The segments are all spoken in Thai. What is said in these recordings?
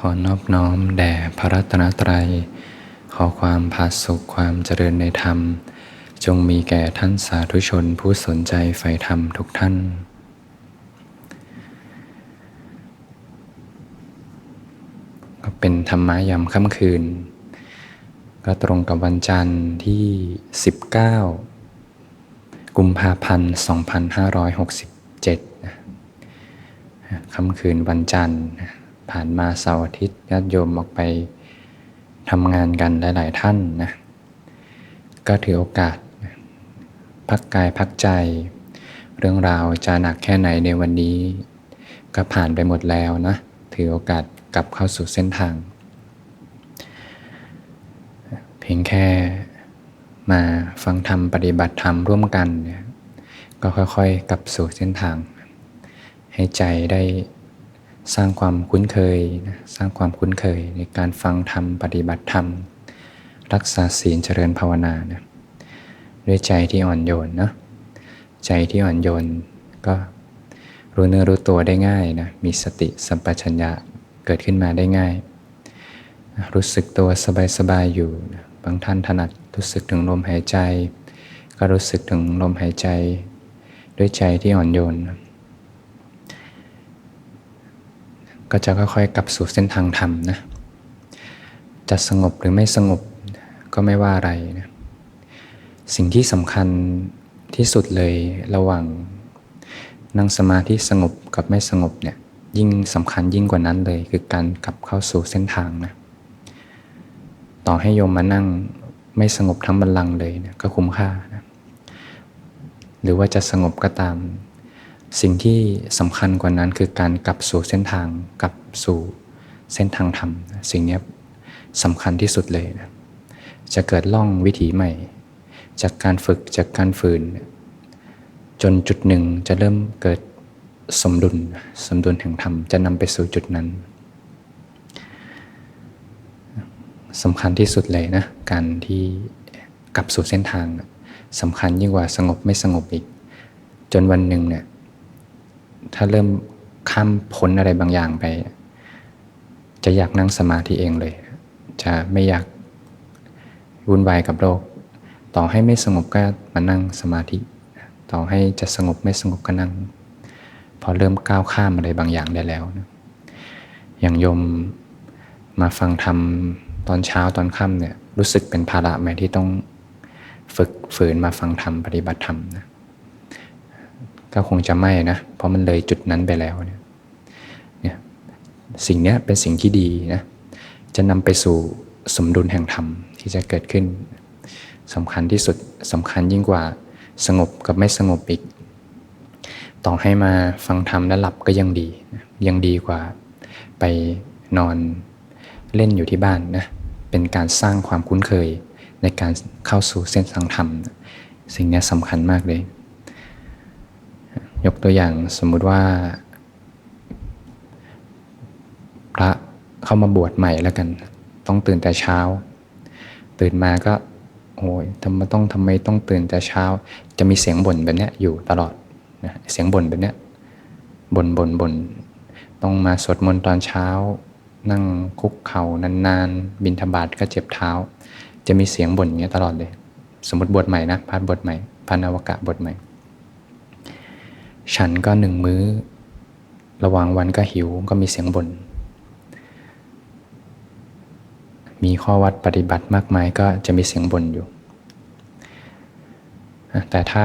ขอนอบน้อมแด่พระรัตนตรัย ขอความผาสุขความเจริญในธรรม จงมีแก่ท่านสาธุชนผู้สนใจใฝ่ธรรมทุกท่าน ก็เป็นธรรมะยามค่ำคืน ก็ตรงกับวันจันทร์ที่ 19 กุมภาพันธ์ 2567นะค่ำคืนวันจันทร์ ผ่านมาเสาร์อาทิตย์ญาติโยมออกไปทำงานกันหลาย ๆ ท่านนะก็ถือโอกาส พักกายพักใจ เรื่องราวจะหนักแค่ไหนในวันนี้ ก็ผ่านไปหมดแล้วนะถือโอกาสกลับเข้าสู่เส้นทาง เพียงแค่มาฟังธรรมปฏิบัติธรรมร่วมกันเนี่ยก็ค่อยๆกลับสู่เส้นทาง ให้ใจได้ สร้างความคุ้นเคยนะสร้างความคุ้นเคยในการฟังธรรมปฏิบัติธรรม รักษาศีลเจริญภาวนานะด้วยใจที่อ่อนโยนนะใจที่อ่อนโยนก็รู้เนื้อรู้ตัวได้ง่ายนะมีสติสัมปชัญญะเกิดขึ้นมาได้ง่าย รู้สึกตัวสบายๆอยู่นะบางท่านถนัดรู้สึกถึงลมหายใจ ก็รู้สึกถึงลมหายใจ ด้วยใจที่อ่อนโยนนะ ก็จะค่อยๆ กลับสู่เส้นทางธรรมนะ จะสงบหรือไม่สงบก็ไม่ว่าอะไรนะสิ่งที่สำคัญที่สุดเลยระหว่างนั่งสมาธิสงบกับไม่สงบเนี่ยยิ่งสำคัญยิ่งกว่านั้นเลย คือการกลับเข้าสู่เส้นทางนะต่อให้โยมมานั่งไม่สงบทั้งบัลลังก์เลยนะก็คุ้มค่านะหรือว่าจะสงบก็ตาม สิ่งที่สำคัญกว่านั้นคือการกลับสู่เส้นทางกลับสู่เส้นทางธรรม สิ่งนี้สำคัญที่สุดเลยนะจะเกิดล่องวิถีใหม่ จากการฝึกจากการฝืน จนจุดหนึ่งจะเริ่มเกิดสมดุลสมดุลแห่งธรรมจะนำไปสู่จุดนั้นสำคัญที่สุดเลยนะการที่กลับสู่เส้นทางสำคัญยิ่งกว่าสงบไม่สงบอีก จนวันหนึ่งเนี่ย ถ้าเริ่มข้ามพ้นอะไรบางอย่างไป จะอยากนั่งสมาธิเองเลย จะไม่อยากวุ่นวายกับโลก ต่อให้ไม่สงบก็มานั่งสมาธิ ต่อให้จะสงบไม่สงบก็นั่ง พอเริ่มก้าวข้ามอะไรบางอย่างได้แล้วนะอย่างโยมมาฟังธรรมตอนเช้าตอนค่ำเนี่ยรู้สึกเป็นภาระไหมที่ต้องฝึกฝืนมาฟังธรรมปฏิบัติธรรมนะ ก็คงจะไม่นะ เพราะมันเลยจุดนั้นไปแล้วเนี่ยเนี่ยสิ่งนี้เป็นสิ่งที่ดีนะ จะนำไปสู่สมดุลแห่งธรรมที่จะเกิดขึ้นสำคัญที่สุดสำคัญยิ่งกว่าสงบกับไม่สงบอีก ต่อให้มาฟังธรรมแล้วหลับก็ยังดี ยังดีกว่าไปนอนเล่นอยู่ที่บ้านนะ เป็นการสร้างความคุ้นเคยในการเข้าสู่เส้นทางธรรม สิ่งนี้สำคัญมากเลย ยกตัวอย่างสมมุติว่า พระเข้ามาบวชใหม่แล้วกัน ต้องตื่นแต่เช้า ตื่นมาก็โอ้ยทำไมต้องทำไมต้องตื่นแต่เช้า จะมีเสียงบ่นแบบนี้อยู่ตลอดนะเสียงบ่นแบบนี้บ่นบ่นบ่นต้องมาสวดมนต์ตอนเช้า นั่งคุกเข่านานๆ บินธบาตก็เจ็บเท้า จะมีเสียงบ่นอย่างเงี้ยตลอดเลย สมมติบทใหม่นะพัดบทใหม่พันอวกะบทใหม่ ฉันก็หนึ่งมื้อ ระหว่างวันก็หิวก็มีเสียงบน่น มีข้อวัดปฏิบัติมากมายก็จะมีเสียงบ่นอยู่ แต่ถ้า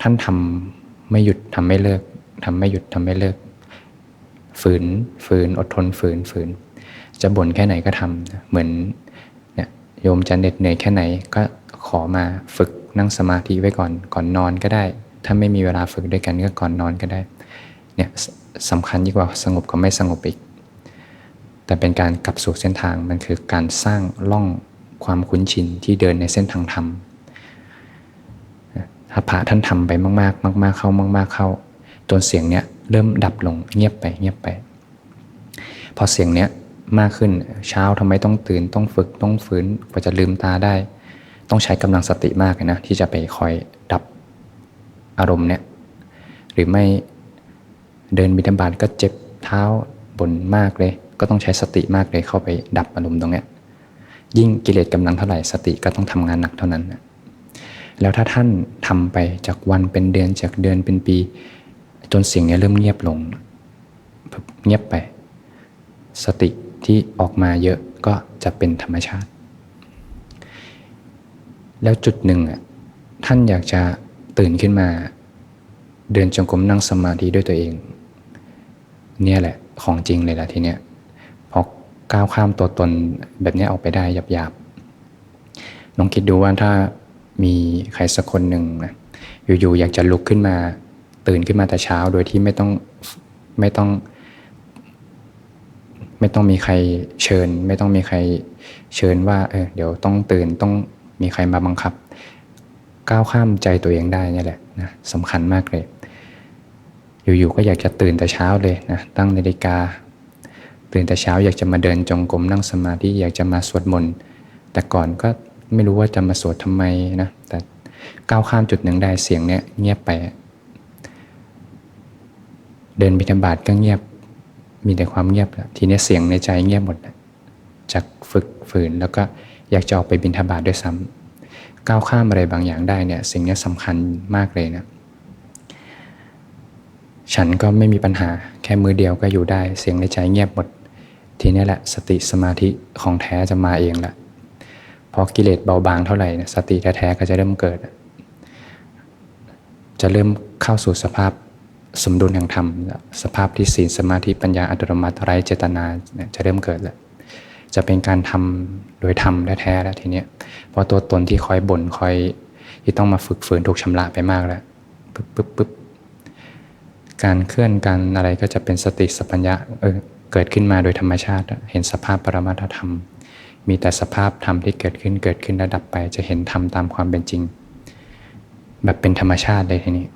ท่านทำไม่หยุดทำไม่เลิกทำไม่หยุดทำไม่เลิก ฝืนฝืนอดทนฝืนฝืน จะบ่นแค่ไหนก็ทำเหมือนเนี่ยโยมจะเหน็ดเหนื่อยแค่ไหนก็ขอมาฝึกนั่งสมาธิไว้ก่อนก่อนนอนก็ได้ ถ้าไม่มีเวลาฝึกด้วยกันก็ก่อนนอนก็ได้เนี่ยสำคัญยิ่งกว่าสงบก็ไม่สงบอีก แต่เป็นการกลับสู่เส้นทางมันคือการสร้างล่องความคุ้นชินที่เดินในเส้นทางธรรมถ้าพระท่านทำไปมากๆ มาก ๆเข้ามาก ๆเข้าตัวเสียงเนี้ยเริ่มดับลงเงียบไปเงียบไป พอเสียงเนี้ยมากขึ้นเช้าทำไมต้องตื่นต้องฝึกต้องฝืนกว่าจะลืมตาได้ ต้องใช้กำลังสติมากเลยนะที่จะไปคอยดับ อารมณ์เนี่ยหรือไม่เดินบิณฑบาตก็เจ็บเท้าบนมากเลย ก็ต้องใช้สติมากเลยเข้าไปดับอารมณ์ตรงเนี้ยยิ่งกิเลสกำลังเท่าไหร่สติก็ต้องทำงานหนักเท่านั้นนะแล้วถ้าท่านทำไปจากวันเป็นเดือนจากเดือนเป็นปี จนเสียงเนี้ยเริ่มเงียบลงเงียบไป สติที่ออกมาเยอะก็จะเป็นธรรมชาติ แล้วจุดหนึ่งอะท่านอยากจะ ตื่นขึ้นมา เดินจงกรมนั่งสมาธิด้วยตัวเอง เนี่ยแหละของจริงเลยละทีเนี้ยพอก้าวข้ามตัวตนแบบนี้ออกไปได้หยาบๆลองคิดดูว่าถ้ามีใครสักคนหนึ่งนะอยู่ๆอยากจะลุกขึ้นมา ตื่นขึ้นมาแต่เช้าโดยที่ไม่ต้องไม่ต้อง ไม่ต้องมีใครเชิญ ไม่ต้องมีใครเชิญว่าเออเดี๋ยวต้องตื่นต้องมีใครมาบังคับ ก้าวข้ามใจตัวเองได้นี่แหละนะสำคัญมากเลย อยู่ๆก็อยากจะตื่นแต่เช้าเลยนะตั้งนาฬิกา ตื่นแต่เช้าอยากจะมาเดินจงกรมนั่งสมาธิอยากจะมาสวดมนต์แต่ก่อนก็ไม่รู้ว่าจะมาสวดทำไมนะแต่ก้าวข้ามจุดหนึ่งได้เสียงเนี้ยเงียบไป เดินบิณฑบาตก็เงียบมีแต่ความเงียบแล้วทีนี้เสียงในใจเงียบหมดจากฝึกฝืนแล้วก็อยากจะออกไปบิณฑบาตด้วยซ้ำ ก้าวข้ามอะไรบางอย่างได้เนี่ยสิ่งนี้สำคัญมากเลยนะฉันก็ไม่มีปัญหาแค่มือเดียวก็อยู่ได้ เสียงในใจเงียบหมด ทีนี้แหละสติสมาธิของแท้จะมาเองละพอกิเลสเบาบางเท่าไหร่นะสติแท้ๆก็จะเริ่มเกิด จะเริ่มเข้าสู่สภาพสมดุลแห่งธรรม สภาพที่ศีลสมาธิปัญญาอัตโนมัติไร้เจตนาจะเริ่มเกิดแล้ว จะเป็นการทำโดยธรรมแท้ๆแล้วทีเนี้ยเพราะตัวตนที่คอยบ่นคอยที่ต้องมาฝึกฝืนถูกชำระไปมากแล้วปึ๊บปึ๊บปึ๊บการเคลื่อนการอะไรก็จะเป็นสติสัพพัญญะเออเกิดขึ้นมาโดยธรรมชาติ เห็นสภาพปรมัตธรรม มีแต่สภาพธรรมที่เกิดขึ้นเกิดขึ้นระดับไป จะเห็นธรรมตามความเป็นจริง แบบเป็นธรรมชาติเลยทีนี้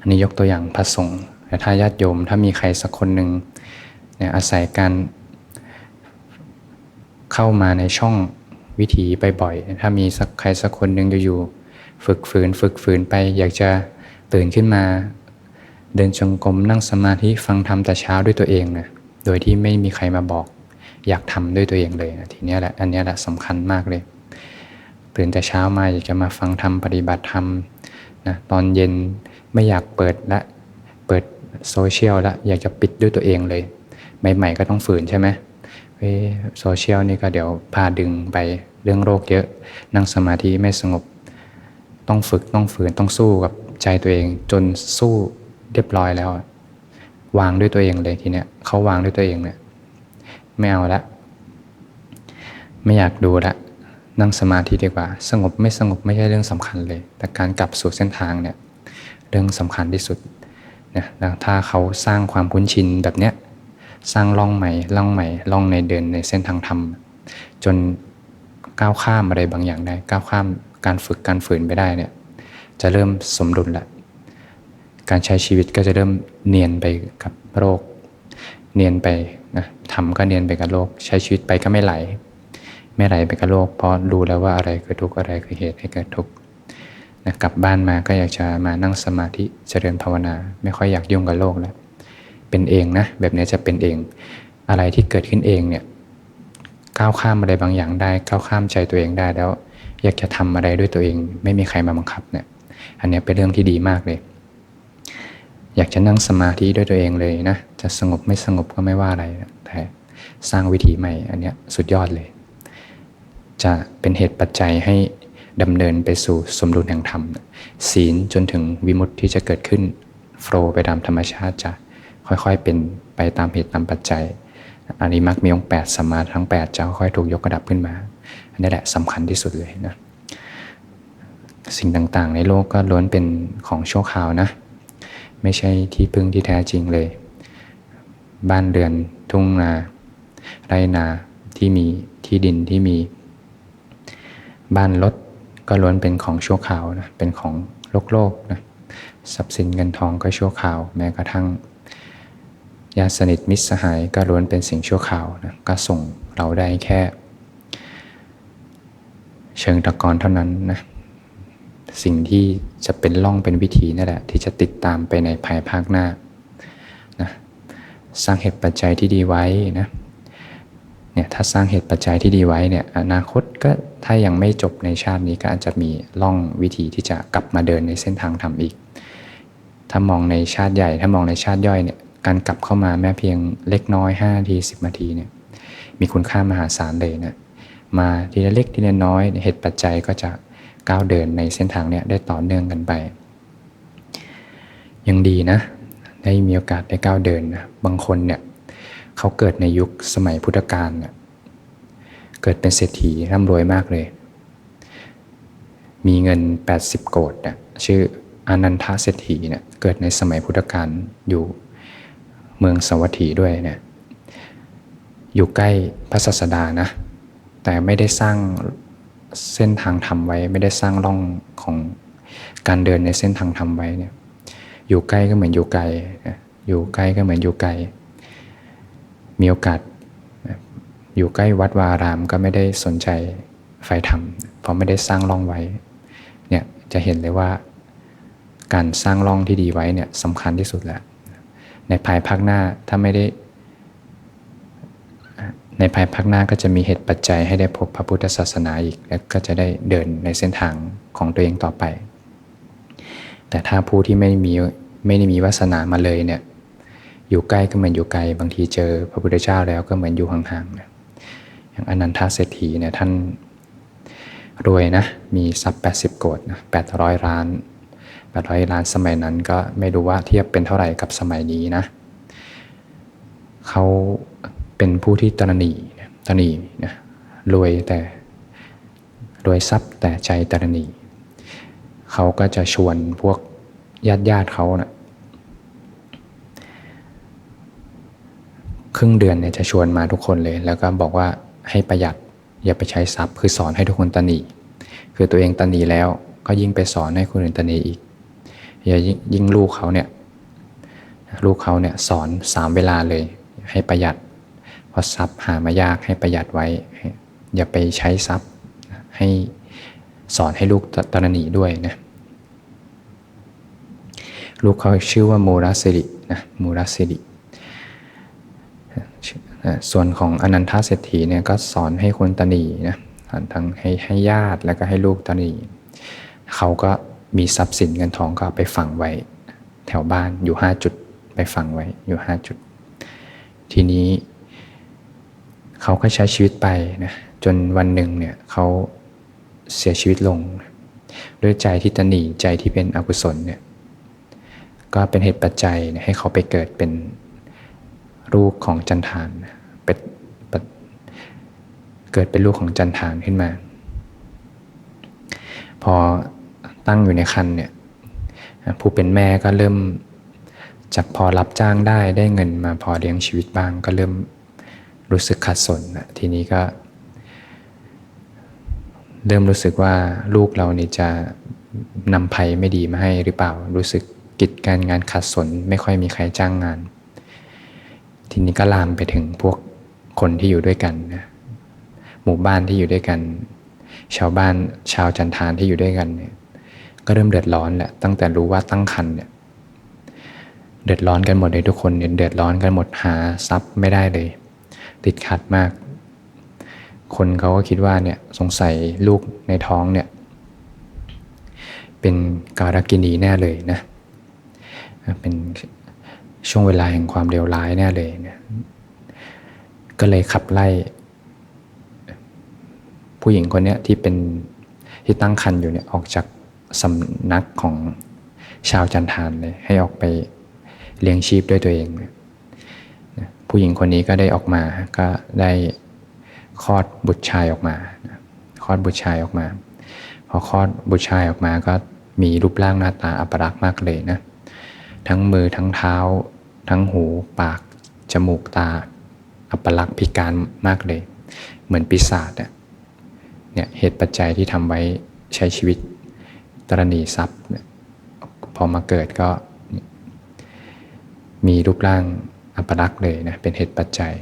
อันนี้ยกตัวอย่างพระสงฆ์แต่ถ้าญาติโยมถ้ามีใครสักคนหนึ่งเนี่ยอาศัยการ เข้ามาในช่องวิถีไปบ่อย ถ้ามีสักใครสักคนหนึ่งอยู่ๆฝึกฝืนฝึกฝืนไป อยากจะตื่นขึ้นมา เดินจงกรมนั่งสมาธิฟังธรรมแต่เช้าด้วยตัวเองนะโดยที่ไม่มีใครมาบอก อยากทำด้วยตัวเองเลยนะทีนี้แหละอันนี้แหละสำคัญมากเลย ตื่นแต่เช้ามาอยากจะมาฟังธรรมปฏิบัติธรรมนะตอนเย็นไม่อยากเปิดละเปิดโซเชียลละอยากจะปิดด้วยตัวเองเลยใหม่ๆก็ต้องฝืนใช่ไหม โซเชียลนี่ก็เดี๋ยวพาดึงไปเรื่องโรคเยอะ นั่งสมาธิไม่สงบ ต้องฝึกต้องฝืนต้องสู้กับใจตัวเอง จนสู้เรียบร้อยแล้ว วางด้วยตัวเองเลยทีเนี้ยเขาวางด้วยตัวเองเนี่ยไม่เอาละไม่อยากดูละนั่งสมาธิดีกว่า สงบไม่สงบไม่ใช่เรื่องสำคัญเลย แต่การกลับสู่เส้นทางเนี่ยเรื่องสำคัญที่สุดนะถ้าเขาสร้างความคุ้นชินแบบเนี้ย สร้างล่องใหม่ล่องใหม่ล่องในเดินในเส้นทางธรรม จนก้าวข้ามอะไรบางอย่างได้ ก้าวข้ามการฝึกการฝืนไปได้เนี่ยจะเริ่มสมดุลละการใช้ชีวิตก็จะเริ่มเนียนไปกับโรค เนียนไปนะทำก็เนียนไปกับโลก ใช้ชีวิตไปก็ไม่ไหล ไม่ไหลไปกับโลก เพราะรู้แล้วว่าอะไรคือทุกข์อะไรคือเหตุให้เกิดทุกข์นะกลับบ้านมาก็อยากจะมานั่งสมาธิเจริญภาวนา ไม่ค่อยอยากยุ่งกับโลกแล้ว เป็นเองนะ แบบนี้จะเป็นเอง อะไรที่เกิดขึ้นเองเนี่ยก้าวข้ามอะไรบางอย่างได้ก้าวข้ามใจตัวเองได้แล้ว อยากจะทำอะไรด้วยตัวเอง ไม่มีใครมาบังคับเนี่ยอันนี้เป็นเรื่องที่ดีมากเลย อยากจะนั่งสมาธิด้วยตัวเองเลยนะจะสงบไม่สงบก็ไม่ว่าอะไรแต่สร้างวิถีใหม่ อันนี้สุดยอดเลย จะเป็นเหตุปัจจัยให้ดำเนินไปสู่สมดุลแห่งธรรมศีลจนถึงวิมุตติที่จะเกิดขึ้นโฟลไปตามธรรมชาติจะ ค่อยๆ เป็นไปตามเหตุตามปัจจัยอริมักมีองค์แปดสมมาทั้ง 8 จะค่อยๆถูกยกระดับขึ้นมา อันนี้แหละสำคัญที่สุดเลยนะสิ่งต่างๆ ในโลกก็ล้วนเป็นของชั่วคราวนะ ไม่ใช่ที่พึ่งที่แท้จริงเลย บ้านเรือนทุ่งนาไรนาที่มีที่ดินที่มี บ้านรถก็ล้วนเป็นของชั่วคราวนะเป็นของโลกโลกนะทรัพย์สินเงินทองก็ชั่วคราว แม้กระทั่ง ญาติสนิทมิตรสหายก็ล้วนเป็นสิ่งชั่วคราวนะก็ส่งเราได้แค่ เชิงตะกอนเท่านั้นนะสิ่งที่จะเป็นล่องเป็นวิธีนั่นแหละที่จะติดตามไปในภายภาคหน้านะสร้างเหตุปัจจัยที่ดีไว้นะเนี่ยถ้าสร้างเหตุปัจจัยที่ดีไว้เนี่ยอนาคตก็ถ้ายังไม่จบในชาตินี้ก็อาจจะมีล่องวิธีที่จะกลับมาเดินในเส้นทางธรรมอีก ถ้ามองในชาติใหญ่ ถ้ามองในชาติย่อยเนี่ย การกลับเข้ามาแม้เพียงเล็กน้อย5นาที10นาทีเนี่ยมีคุณค่ามหาศาลเลยนะมาทีละเล็กทีละน้อยเหตุปัจจัยก็จะก้าวเดินในเส้นทางเนี่ยได้ต่อเนื่องกันไป ยังดีนะ ได้มีโอกาสได้ก้าวเดินนะบางคนเนี่ยเขาเกิดในยุคสมัยพุทธกาลเนี่ยเกิดเป็นเศรษฐีร่ำรวยมากเลย มีเงิน 80 โกดนะชื่ออนันทเศรษฐีเนี่ยเกิดในสมัยพุทธกาลอยู่ เมืองสวัสถีด้วยเนี่ยอยู่ใกล้พระศาสดานะ แต่ไม่ได้สร้างเส้นทางธรรมไว้ ไม่ได้สร้างร่องของการเดินในเส้นทางธรรมไว้เนี่ยอยู่ใกล้ก็เหมือนอยู่ไกล อยู่ใกล้ก็เหมือนอยู่ไกล มีโอกาสอยู่ใกล้วัดวารามก็ไม่ได้สนใจไฟธรรม เพราะไม่ได้สร้างร่องไว้ เนี่ยจะเห็นเลยว่าการสร้างร่องที่ดีไว้เนี่ยสำคัญที่สุดแหล้ว ในภายภาคหน้าถ้าไม่ได้ ในภายภาคหน้าก็จะมีเหตุปัจจัยให้ได้พบพระพุทธศาสนาอีก และก็จะได้เดินในเส้นทางของตัวเองต่อไป แต่ถ้าผู้ที่ไม่มีไม่ได้มีวาสนามาเลยเนี่ยอยู่ใกล้ก็เหมือนอยู่ไกลบางทีเจอพระพุทธเจ้าแล้วก็เหมือนอยู่ห่างๆนะอย่างอนันทเศรษฐีเนี่ยท่านรวยนะมีทรัพย์80 โกดนะ800ล้าน 800 ล้านสมัยนั้นก็ไม่รู้ว่าเทียบเป็นเท่าไหร่กับสมัยนี้นะเขาเป็นผู้ที่ตระหนี่ตระหนี่นะรวยแต่รวยทรัพย์แต่ใจตระหนี่เขาก็จะชวนพวกญาติญาติเขานะ่ะครึ่งเดือนเนี่ยจะชวนมาทุกคนเลย แล้วก็บอกว่าให้ประหยัดอย่าไปใช้ทรัพย์ คือสอนให้ทุกคนตนีคือตัวเองตนีแล้วก็ยิ่งไปสอนให้คนอื่นตนีอีก อย่ายิ่งลูกเขาเนี่ยลูกเขาเนี่ยสอนสามเวลาเลย ให้ประหยัด เพราะทรัพย์หามายากให้ประหยัดไว้ อย่าไปใช้ทรัพย์ให้สอนให้ลูกตระหนีด้วยนะลูกเขาชื่อว่าโมรัสิรินะโมรัสิริส่วนของอนันทเศรษฐีเนี่ยก็สอนให้คนตนีนะทั้งให้ให้ญาติแล้วก็ให้ลูกตนีเขาก็ มีทรัพย์สินเงินทองก็ไปฝังไว้ แถวบ้านอยู่ห้าจุดไปฝังไว้อยู่ห้าจุด ทีนี้ เขาก็ใช้ชีวิตไปนะจนวันหนึ่งเนี่ยเขาเสียชีวิตลง ด้วยใจที่ตนีใจที่เป็นอกุศลเนี่ยก็เป็นเหตุปัจจัยให้เขาไปเกิดเป็นลูกของจันทานเป็นเกิดเป็นลูกของจันทานขึ้นมา พอ ตั้งอยู่ในคันเนี่ยผู้เป็นแม่ก็เริ่มจากพอรับจ้างได้ได้เงินมาพอเลี้ยงชีวิตบ้าง ก็เริ่มรู้สึกขัดสนนะทีนี้ก็ เริ่มรู้สึกว่าลูกเรานี่จะนำภัยไม่ดีมาให้หรือเปล่า รู้สึกกิจการงานขัดสนไม่ค่อยมีใครจ้างงาน ทีนี้ก็ลามไปถึงพวกคนที่อยู่ด้วยกันนะหมู่บ้านที่อยู่ด้วยกัน ชาวบ้านชาวจันทานที่อยู่ด้วยกันเนี่ย ก็เริ่มเดือดร้อนแหละตั้งแต่รู้ว่าตั้งคันเนี่ยเดือดร้อนกันหมดเลยทุกคนเนี่ยเดือดร้อนกันหมดหาทรัพย์ไม่ได้เลย ติดขัดมาก คนเขาก็คิดว่าเนี่ยสงสัยลูกในท้องเนี่ยเป็นการกินีแน่เลยนะเป็นช่วงเวลาแห่งความเลวร้ายแน่เลยเนี่ยก็เลยขับไล่ ผู้หญิงคนนี้ที่เป็นที่ตั้งครรภ์อยู่เนี่ยออกจาก สำนักของชาวจันทานเลยให้ออกไปเลี้ยงชีพด้วยตัวเองผู้หญิงคนนี้ก็ได้ออกมาก็ได้คลอดบุตรชายออกมาคลอดบุตรชายออกมา พอคลอดบุตรชายออกมาก็มีรูปร่างหน้าตาอัปรักษ์มากเลยนะทั้งมือทั้งเท้า ทั้งหูปาก จมูกตา อัปลักษณ์พิการมากเลย เหมือนปีศาจเนี่ยเหตุปัจจัยที่ทำไว้ใช้ชีวิต ตรณีทรัพย์พอมาเกิดก็มีรูปร่างอัปลักษ์เลยนะเป็นเหตุปัจจัย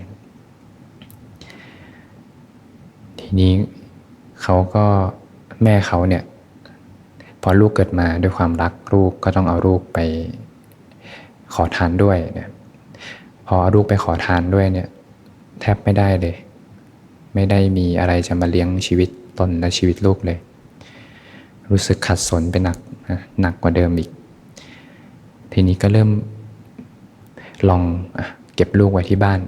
ทีนี้เขาก็แม่เขาเนี่ยพอลูกเกิดมาด้วยความรักลูกก็ต้องเอาลูกไปขอทานด้วยเนี่ยพอเอาลูกไปขอทานด้วยเนี่ยแทบไม่ได้เลย ไม่ได้มีอะไรจะมาเลี้ยงชีวิตตนและชีวิตลูกเลย รู้สึกขัดสนไปหนักนะหนักกว่าเดิมอีก ทีนี้ก็เริ่มลองอเก็บลูกไว้ที่บ้าน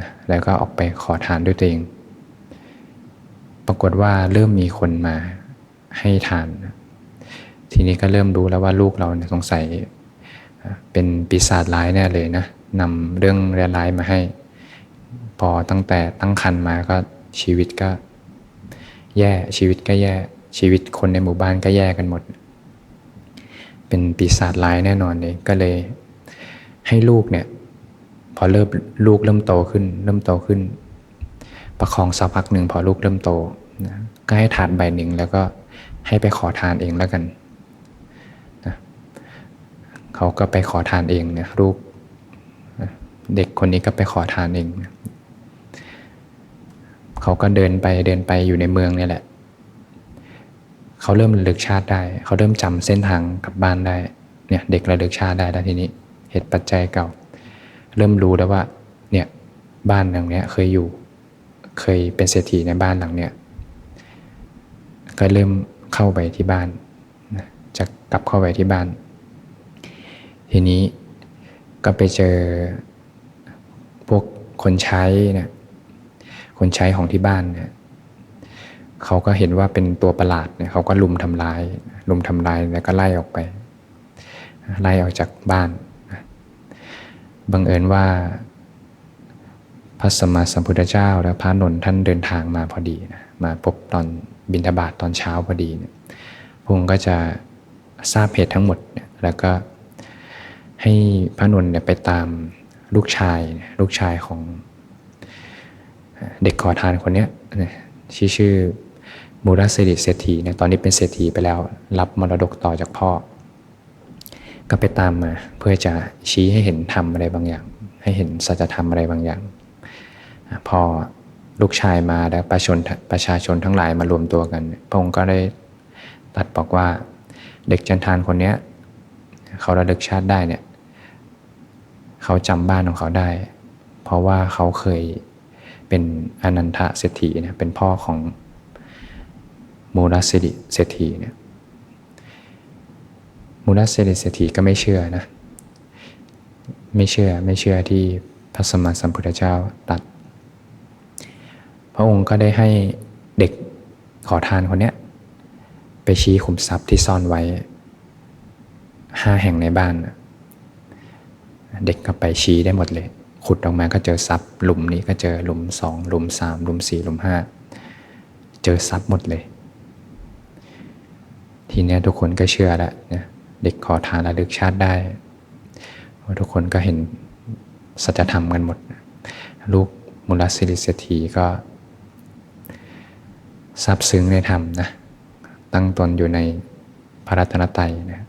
นะแล้วก็ออกไปขอทานด้วยตัวเอง ปรากฏว่าเริ่มมีคนมาให้ทาน ทีนี้ก็เริ่มรู้แล้วว่าลูกเราเนี่ยสงสัยเป็นปีศาจร้ายแน่เลยนะนำเรื่องร้ายมาให้ พอตั้งแต่ตั้งครรภ์มาก็ชีวิตก็แย่ชีวิตก็แย่ ชีวิตคนในหมู่บ้านก็แย่กันหมด เป็นปีศาจร้ายแน่นอนเลยก็เลยให้ลูกเนี่ย พอเริ่มลูกเริ่มโตขึ้น เริ่มโตขึ้น ประคองสักพักหนึ่งพอลูกเริ่มโตนะก็ให้ถาดใบหนึ่งแล้วก็ให้ไปขอทานเองแล้วกันนะเขาก็ไปขอทานเองเนี่ยลูกนะเด็กคนนี้ก็ไปขอทานเองนะเขาก็เดินไปเดินไปอยู่ในเมืองนี่แหละ เขาเริ่มระลึกชาติได้ เขาเริ่มจำเส้นทางกลับบ้านได้เนี่ยเด็กระลึกชาติได้แล้วทีนี้เหตุปัจจัยเก่า เริ่มรู้แล้วว่าเนี่ยบ้านหลังเนี้ยเคยอยู่ เคยเป็นเศรษฐีในบ้านหลังเนี้ยก็เริ่มเข้าไปที่บ้านนะจะกลับเข้าไปที่บ้าน ทีนี้ก็ไปเจอพวกคนใช้เนี่ยคนใช้ของที่บ้านเนี่ย เขาก็เห็นว่าเป็นตัวประหลาดเนี่ยเขาก็ลุมทำร้าย ลุมทำร้ายแล้วก็ไล่ออกไป ไล่ออกจากบ้านบังเอิญว่าพระสมมาสัมพุทธเจ้า และพระนนท์ท่านเดินทางมาพอดีนะมาพบตอนบิณฑบาตตอนเช้าพอดีเนี่ยพงก็จะทราบเหตุทั้งหมด แล้วก็ให้พระนนท์เนี่ยไปตามลูกชายลูกชายของเด็กขอทานคนเนี้ยชื่อชื่อ มูรัสิริเศรษฐีเนี่ยตอนนี้เป็นเศรษฐีไปแล้ว รับมรดกต่อจากพ่อ ก็ไปตามมาเพื่อจะชี้ให้เห็นธรรมอะไรบางอย่าง ให้เห็นสัจธรรมอะไรบางอย่าง พอลูกชายมาแล้วประชาชนประชาชนทั้งหลายมารวมตัวกันพระองค์ก็ได้ตัดบอกว่าเด็กจันทานคนเนี้ยเขาระลึกชาติได้เนี่ยเขาจำบ้านของเขาได้ เพราะว่าเขาเคยเป็นอนันทเศรษฐีเนี่ยเป็นพ่อของ มูลสิริเศรษฐีเนี่ยมูลสิริเศรษฐีก็ไม่เชื่อนะไม่เชื่อไม่เชื่อที่พระสมมาสัมพุทธเจ้าตัด พระองค์ก็ได้ให้เด็กขอทานคนเนี้ยไปชี้ขุมทรัพย์ที่ซ่อนไว้ห้าแห่งในบ้าน เด็กก็ไปชี้ได้หมดเลย ขุดออกมาก็เจอทรัพย์ หลุมนี้ก็เจอหลุมสองหลุมสามหลุมสี่หลุมห้าเจอทรัพย์หมดเลย ทีเนี้ยทุกคนก็เชื่อแล้วนะเด็กขอทานระลึกชาติได้เพราทุกคนก็เห็นสัจธรรมกันหมด ลูกมูลสิริเศรษฐีก็ซาบซึ้งในธรรมนะตั้งตนอยู่ในพระรัตนตรัยนะ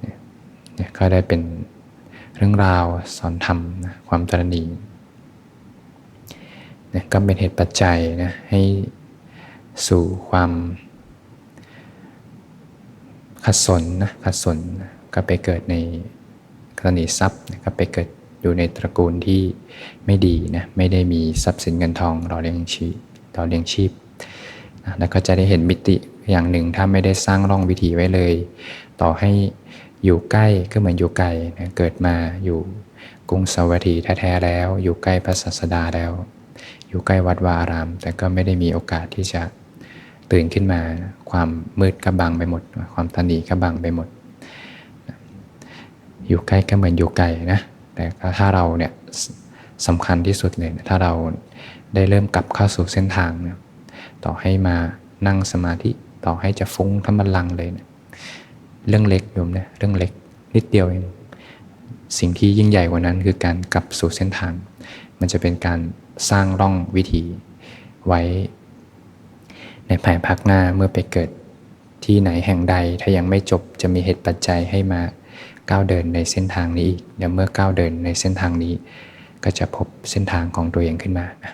เนี่ยเนี่ยก็ได้เป็นเรื่องราวสอนธรรมนะความตระหนีก็เป็นเหตุปัจจัยนะให้สู่ความ ขัดสนนะขัดสนก็ไปเกิดในกรณีทรัพย์นะก็ไปเกิดอยู่ในตระกูลที่ไม่ดีนะไม่ได้มีทรัพย์สินเงินทองหล่อเลี้ยงชีพหล่อเลี้ยงชีพนะแล้วก็จะได้เห็นมิติอย่างหนึ่งถ้าไม่ได้สร้างร่องวิถีไว้เลย ต่อให้อยู่ใกล้ก็เหมือนอยู่ไกลนะเกิดมาอยู่กรุงสวัตถีแท้ๆแล้ว อยู่ใกล้พระศาสดาแล้ว อยู่ใกล้วัดวาอาราม แต่ก็ไม่ได้มีโอกาสที่จะ ตื่นขึ้นมาความมืดก็บังไปหมด ความตันีก็บังไปหมด อยู่ใกล้ก็เหมือนอยู่ไกลนะ แต่ถ้าเราเนี่ยสำคัญที่สุดเลย ถ้าเราได้เริ่มกลับเข้าสู่เส้นทางเนี่ยต่อให้มานั่งสมาธิต่อให้จะฟุ้งทั้งบัลลังเลยเนะเรื่องเล็กโยมนะเรื่องเล็กนิดเดียวเองสิ่งที่ยิ่งใหญ่กว่านั้นคือการกลับสู่เส้นทาง มันจะเป็นการสร้างร่องวิถีไว้ ในภายภาคหน้าเมื่อไปเกิด ที่ไหนแห่งใดถ้ายังไม่จบจะมีเหตุปัจจัยให้มาก้าวเดินในเส้นทางนี้อีกเดี๋ยวเมื่อก้าวเดินในเส้นทางนี้ ก็จะพบเส้นทางของตัวเองขึ้นมานะ